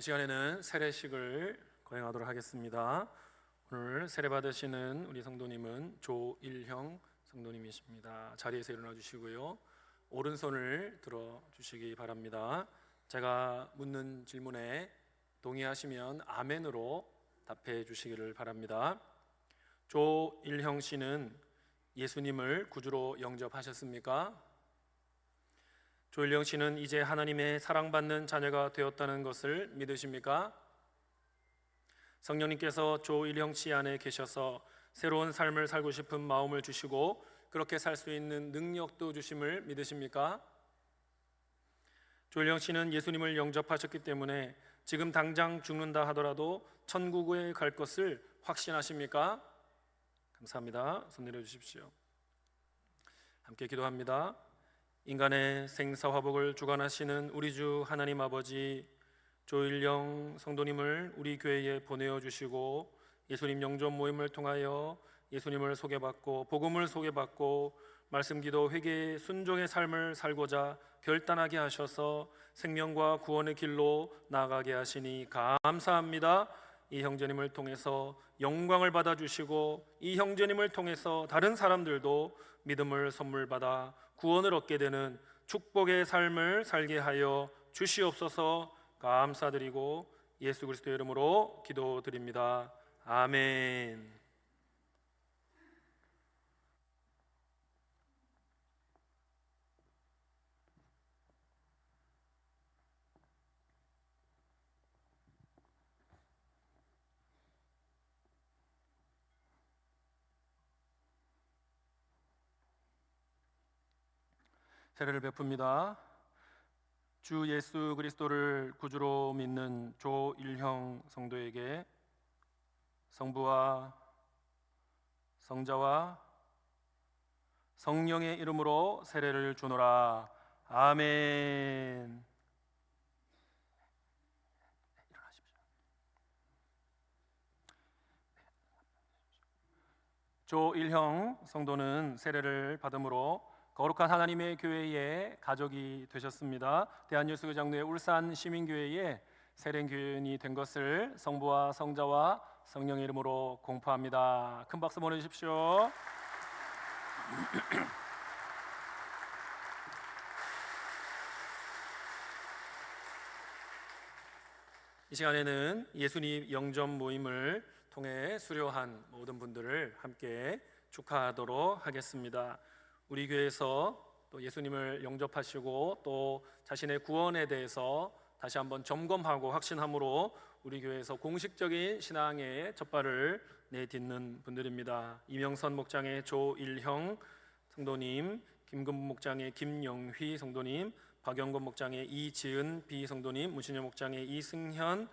이 시간에는 세례식을 거행하도록 하겠습니다. 오늘 세례 받으시는 우리 성도님은 조일형 성도님이십니다. 자리에서 일어나 주시고요. 오른손을 들어 주시기 바랍니다. 제가 묻는 질문에 동의하시면 아멘으로 답해 주시기를 바랍니다. 조일형 씨는 예수님을 구주로 영접하셨습니까? 조일령 씨는 이제 하나님의 사랑받는 자녀가 되었다는 것을 믿으십니까? 성령님께서 조일령 씨 안에 계셔서 새로운 삶을 살고 싶은 마음을 주시고 그렇게 살 수 있는 능력도 주심을 믿으십니까? 조일령 씨는 예수님을 영접하셨기 때문에 지금 당장 죽는다 하더라도 천국에 갈 것을 확신하십니까? 감사합니다. 손 내려 주십시오. 함께 기도합니다. 인간의 생사화복을 주관하시는 우리 주 하나님 아버지 조일령 성도님을 우리 교회에 보내어 주시고 예수님 영접 모임을 통하여 예수님을 소개받고 복음을 소개받고 말씀 기도 회개의 순종의 삶을 살고자 결단하게 하셔서 생명과 구원의 길로 나아가게 하시니 감사합니다. 이 형제님을 통해서 영광을 받아 주시고 이 형제님을 통해서 다른 사람들도 믿음을 선물 받아 구원을 얻게 되는 축복의 삶을 살게 하여 주시옵소서 감사드리고 예수 그리스도의 이름으로 기도드립니다. 아멘. 세례를 베풉니다. 주 예수 그리스도를 구주로 믿는 조일형 성도에게 성부와 성자와 성령의 이름으로 세례를 주노라. 아멘. 조일형 성도는 세례를 받음으로 거룩한 하나님의 교회의 가족이 되셨습니다. 대한예수교장로회 울산 시민교회의 세례교인이 된 것을 성부와 성자와 성령의 이름으로 공포합니다. 큰 박수 보내주십시오. 이 시간에는 예수님 영접 모임을 통해 수료한 모든 분들을 함께 축하하도록 하겠습니다. 우리 교회에서 또 예수님을 영접하시고 또 자신의 구원에 대해서 다시 한번 점검하고 확신함으로 우리 교회에서 공식적인 신앙의 첫발을 내딛는 분들입니다. 이명선 목장의 조일형 성도님, 김금부 목장의 김영휘 성도님, 박영건 목장의 이지은 비 성도님, 문신여 목장의 이승현,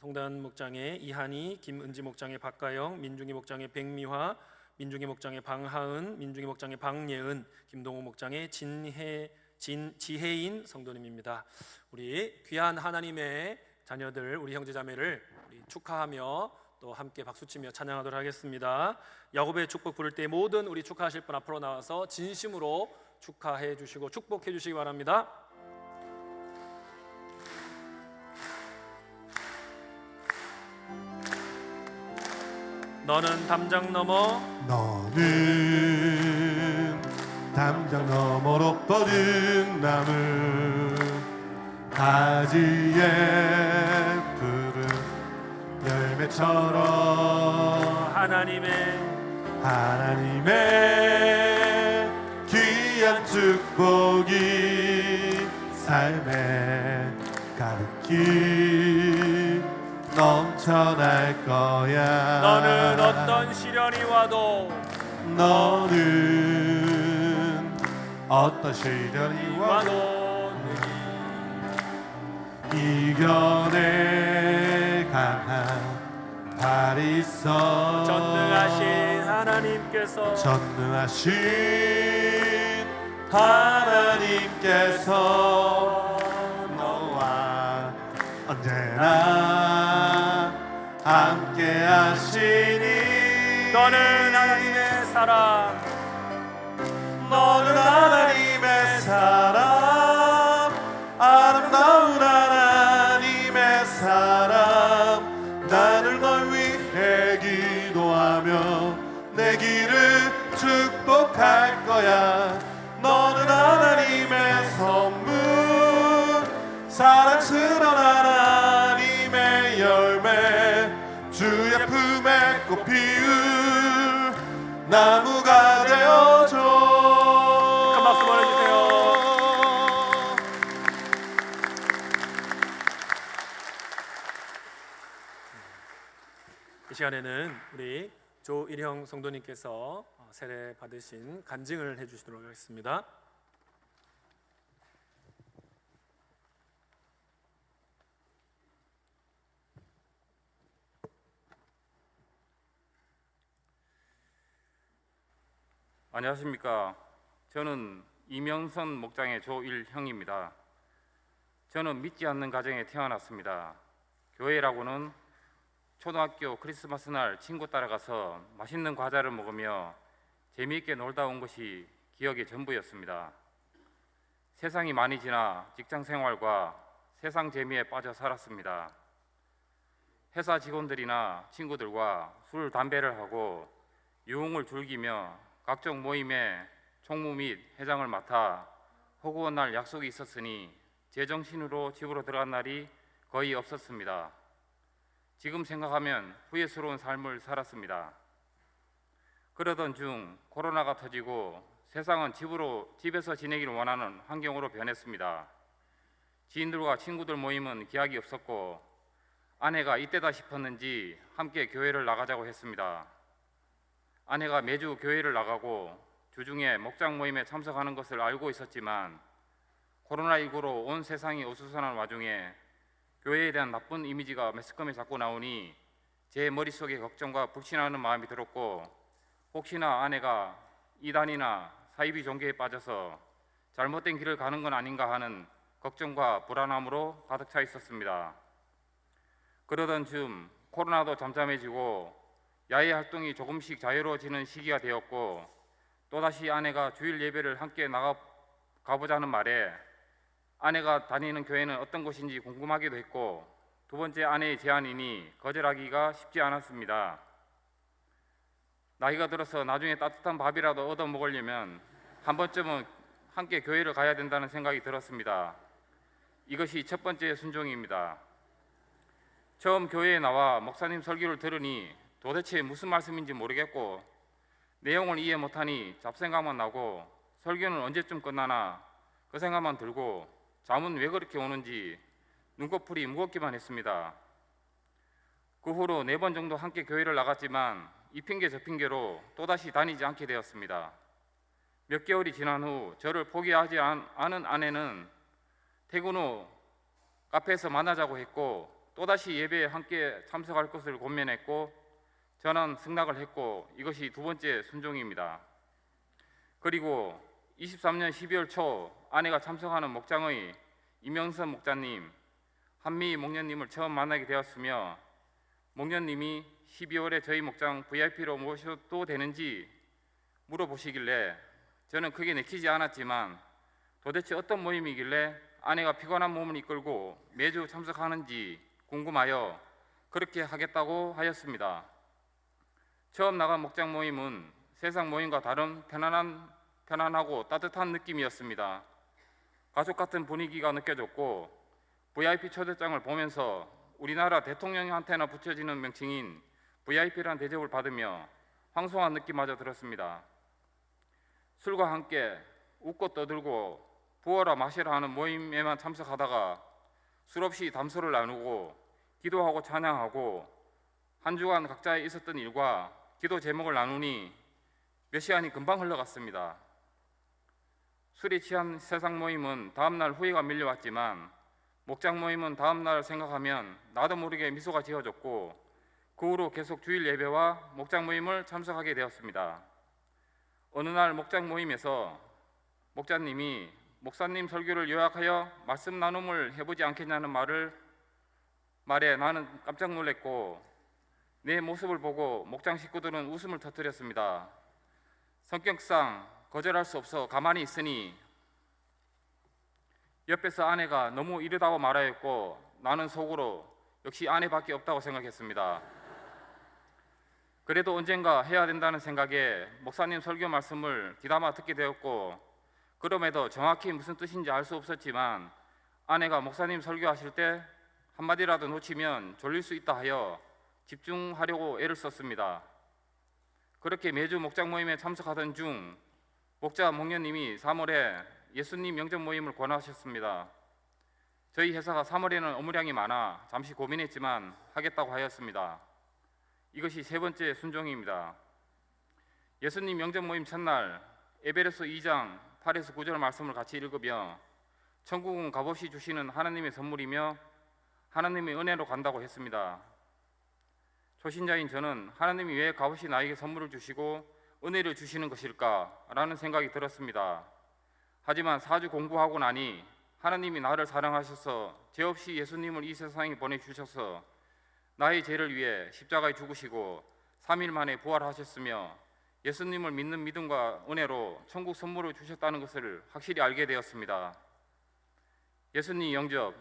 송단 목장의 이한희, 김은지 목장의 박가영, 민중기 목장의 백미화, 민중기 목장의 방하은, 민중기 목장의 방예은, 김동호 목장의 진해 진 지혜인 성도님입니다. 우리 귀한 하나님의 자녀들, 우리 형제자매를 우리 축하하며 또 함께 박수치며 찬양하도록 하겠습니다. 야곱의 축복 부를 때 모든 우리 축하하실 분 앞으로 나와서 진심으로 축하해 주시고 축복해 주시기 바랍니다. 너는 담장 넘어. 너는 담장 너머로 뻗은 나무. 가지에 푸른 열매처럼 하나님의 하나님의 귀한 축복이 삶에 가득히 넘쳐날 거야. 너는 어떤 시련이 와도 너는 어떤 시련이 와도 이겨낼 강한 발이 있어. 전능하신 하나님께서 전능하신 하나님께서 너와 언제나 함께 하시니 너는 하나님의 사랑. 너는 하나님의 사랑. 아름다운 하나님의 사람 나를 널 위해 기도하며 내 길을 축복할 거야. 너는 하나님의 선물. 사랑스러운 꽃 피울 나무가 되어줘 큰 박수 보내주세요. 이 시간에는 우리 조일형 성도님께서 어, 세례 받으신 간증을 해주시도록 하겠습니다. 안녕하십니까. 저는 이명선 목장의 조일형입니다. 저는 믿지 않는 가정에 태어났습니다. 교회라고는 초등학교 크리스마스 날 친구 따라가서 맛있는 과자를 먹으며 재미있게 놀다 온 것이 기억의 전부였습니다. 세상이 많이 지나 직장 생활과 세상 재미에 빠져 살았습니다. 회사 직원들이나 친구들과 술, 담배를 하고 유흥을 즐기며 각종 모임에 총무 및 회장을 맡아 허구한 날 약속이 있었으니 제정신으로 집으로 들어간 날이 거의 없었습니다. 지금 생각하면 후회스러운 삶을 살았습니다. 그러던 중 코로나가 터지고 세상은 집으로 집에서 지내기를 원하는 환경으로 변했습니다. 지인들과 친구들 모임은 기약이 없었고 아내가 이때다 싶었는지 함께 교회를 나가자고 했습니다. 아내가 매주 교회를 나가고 주중에 목장 모임에 참석하는 것을 알고 있었지만 코로나19로 온 세상이 어수선한 와중에 교회에 대한 나쁜 이미지가 매스컴에 자꾸 나오니 제 머릿속에 걱정과 불신하는 마음이 들었고 혹시나 아내가 이단이나 사이비 종교에 빠져서 잘못된 길을 가는 건 아닌가 하는 걱정과 불안함으로 가득 차 있었습니다. 그러던 즈음 코로나도 잠잠해지고 야외 활동이 조금씩 자유로워지는 시기가 되었고 또다시 아내가 주일 예배를 함께 나가 가보자는 말에 아내가 다니는 교회는 어떤 곳인지 궁금하기도 했고 두 번째 아내의 제안이니 거절하기가 쉽지 않았습니다. 나이가 들어서 나중에 따뜻한 밥이라도 얻어 먹으려면 한 번쯤은 함께 교회를 가야 된다는 생각이 들었습니다. 이것이 첫 번째 순종입니다. 처음 교회에 나와 목사님 설교를 들으니 도대체 무슨 말씀인지 모르겠고 내용을 이해 못하니 잡생각만 나고 설교는 언제쯤 끝나나 그 생각만 들고 잠은 왜 그렇게 오는지 눈꺼풀이 무겁기만 했습니다. 그 후로 네 번 정도 함께 교회를 나갔지만 이 핑계 저 핑계로 또다시 다니지 않게 되었습니다. 몇 개월이 지난 후 저를 포기하지 않- 않은 아내는 퇴근 후 카페에서 만나자고 했고 또다시 예배에 함께 참석할 것을 권면했고 저는 승낙을 했고 이것이 두 번째 순종입니다. 그리고 23년 12월 초 아내가 참석하는 목장의 이명선 목자님, 한미 목련님을 처음 만나게 되었으며 목련님이 12월에 저희 목장 VIP로 모셔도 되는지 물어보시길래 저는 크게 내키지 않았지만 도대체 어떤 모임이길래 아내가 피곤한 몸을 이끌고 매주 참석하는지 궁금하여 그렇게 하겠다고 하였습니다. 처음 나간 목장 모임은 세상 모임과 다른 편안한 편안하고 따뜻한 느낌이었습니다. 가족 같은 분위기가 느껴졌고 VIP 초대장을 보면서 우리나라 대통령한테나 붙여지는 명칭인 VIP라는 대접을 받으며 황송한 느낌마저 들었습니다. 술과 함께 웃고 떠들고 부어라 마시라 하는 모임에만 참석하다가 술 없이 담소를 나누고 기도하고 찬양하고 한 주간 각자에 있었던 일과 기도 제목을 나누니 몇 시간이 금방 흘러갔습니다. 술에 취한 세상 모임은 다음 날 후회가 밀려왔지만 목장 모임은 다음 날 생각하면 나도 모르게 미소가 지어졌고 그 후로 계속 주일 예배와 목장 모임을 참석하게 되었습니다. 어느 날 목장 모임에서 목자님이 목사님 설교를 요약하여 말씀 나눔을 해보지 않겠냐는 말을 말에 나는 깜짝 놀랐고 내 모습을 보고 목장 식구들은 웃음을 터뜨렸습니다. 성격상 거절할 수 없어 가만히 있으니 옆에서 아내가 너무 이르다고 말하였고 나는 속으로 역시 아내밖에 없다고 생각했습니다. 그래도 언젠가 해야 된다는 생각에 목사님 설교 말씀을 귀담아 듣게 되었고 그럼에도 정확히 무슨 뜻인지 알 수 없었지만 아내가 목사님 설교하실 때 한마디라도 놓치면 졸릴 수 있다 하여 집중하려고 애를 썼습니다. 그렇게 매주 목장 모임에 참석하던 중 목자 목녀님이 3월에 예수님 명절 모임을 권하셨습니다. 저희 회사가 3월에는 업무량이 많아 잠시 고민했지만 하겠다고 하였습니다. 이것이 세 번째 순종입니다. 예수님 명절 모임 첫날 에베레서 2장 8에서 9절 말씀을 같이 읽으며 천국은 값없이 주시는 하나님의 선물이며 하나님의 은혜로 간다고 했습니다. 초신자인 저는 하나님이 왜 값없이 나에게 선물을 주시고 은혜를 주시는 것일까라는 생각이 들었습니다. 하지만 4주 공부하고 나니 하나님이 나를 사랑하셔서 죄 없이 예수님을 이 세상에 보내주셔서 나의 죄를 위해 십자가에 죽으시고 3일 만에 부활하셨으며 예수님을 믿는 믿음과 은혜로 천국 선물을 주셨다는 것을 확실히 알게 되었습니다. 예수님 영접,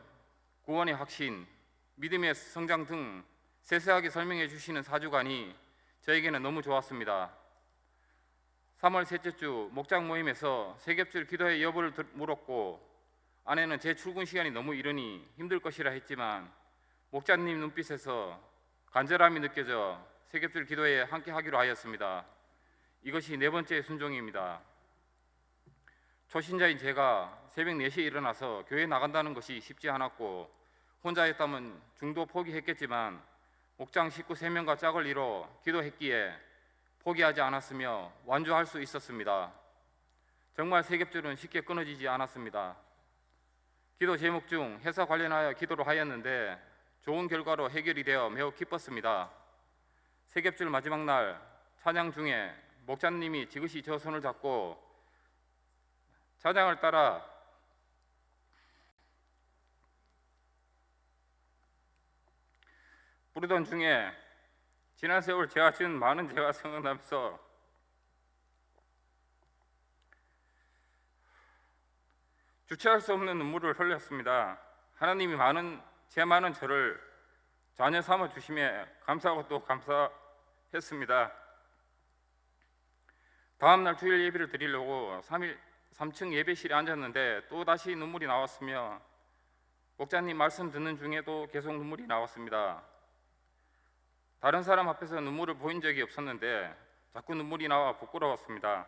구원의 확신, 믿음의 성장 등 세세하게 설명해 주시는 사주간이 저에게는 너무 좋았습니다. 3월 셋째 주 목장 모임에서 세겹줄 기도의 여부를 들- 물었고 아내는 제 출근 시간이 너무 이르니 힘들 것이라 했지만 목자님 눈빛에서 간절함이 느껴져 세겹줄 기도에 함께 하기로 하였습니다. 이것이 네 번째 순종입니다. 초신자인 제가 새벽 4시에 일어나서 교회 나간다는 것이 쉽지 않았고 혼자였다면 중도 포기했겠지만 목장 식구 3명과 짝을 이뤄 기도했기에 포기하지 않았으며 완주할 수 있었습니다. 정말 세겹줄은 쉽게 끊어지지 않았습니다. 기도 제목 중 회사 관련하여 기도를 하였는데 좋은 결과로 해결이 되어 매우 기뻤습니다. 세겹줄 마지막 날 찬양 중에 목자님이 지그시 저 손을 잡고 찬양을 따라 부르던 중에 지난 세월 제가 지은 많은 죄가 생각나면서 주체할 수 없는 눈물을 흘렸습니다. 하나님이 많은 제 많은 저를 자녀 삼아 주심에 감사하고 또 감사했습니다. 다음 날 주일 예배를 드리려고 3일 3층 예배실에 앉았는데 또 다시 눈물이 나왔으며 목자님 말씀 듣는 중에도 계속 눈물이 나왔습니다. 다른 사람 앞에서 눈물을 보인 적이 없었는데 자꾸 눈물이 나와 부끄러웠습니다.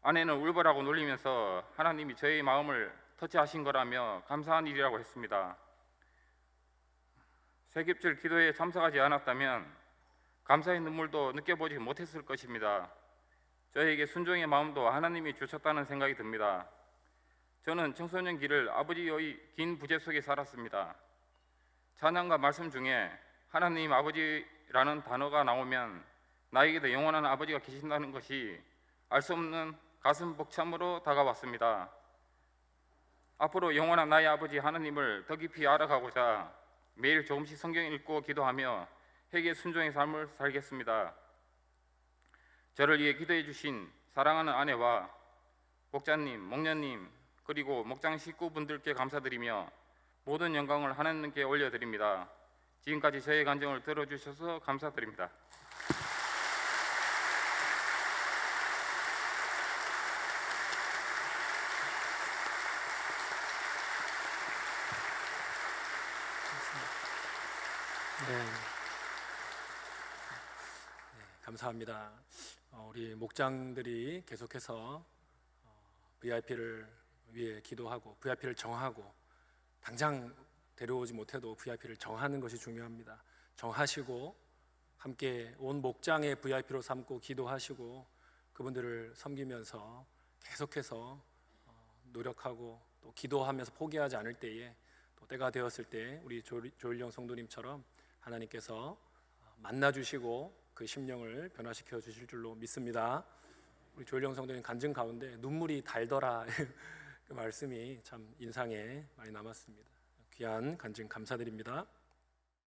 아내는 울보라고 놀리면서 하나님이 저의 마음을 터치하신 거라며 감사한 일이라고 했습니다. 세깁줄 기도에 참석하지 않았다면 감사의 눈물도 느껴보지 못했을 것입니다. 저에게 순종의 마음도 하나님이 주셨다는 생각이 듭니다. 저는 청소년 길을 아버지의 긴 부재 속에 살았습니다. 찬양과 말씀 중에 하나님 아버지라는 단어가 나오면 나에게도 영원한 아버지가 계신다는 것이 알 수 없는 가슴 벅참으로 다가왔습니다. 앞으로 영원한 나의 아버지 하나님을 더 깊이 알아가고자 매일 조금씩 성경 읽고 기도하며 회개 순종의 삶을 살겠습니다. 저를 위해 기도해 주신 사랑하는 아내와 목자님, 목녀님 그리고 목장 식구분들께 감사드리며 모든 영광을 하나님께 올려드립니다. 지금까지 저의 간증을 들어주셔서 감사드립니다. 네. 네, 감사합니다. 어, 우리 목장들이 계속해서 VIP를 위해 기도하고 VIP를 정하고 당장 데려오지 못해도 VIP를 정하는 것이 중요합니다. 정하시고 함께 온 목장의 VIP로 삼고 기도하시고 그분들을 섬기면서 계속해서 어, 노력하고 또 기도하면서 포기하지 않을 때에 또 때가 되었을 때 우리 조- 조일령 성도님처럼 하나님께서 만나 주시고 그 심령을 변화시켜 주실 줄로 믿습니다. 우리 조일령 성도님 간증 가운데 눈물이 달더라 그 말씀이 참 인상에 많이 남았습니다. 귀한 간증 감사드립니다.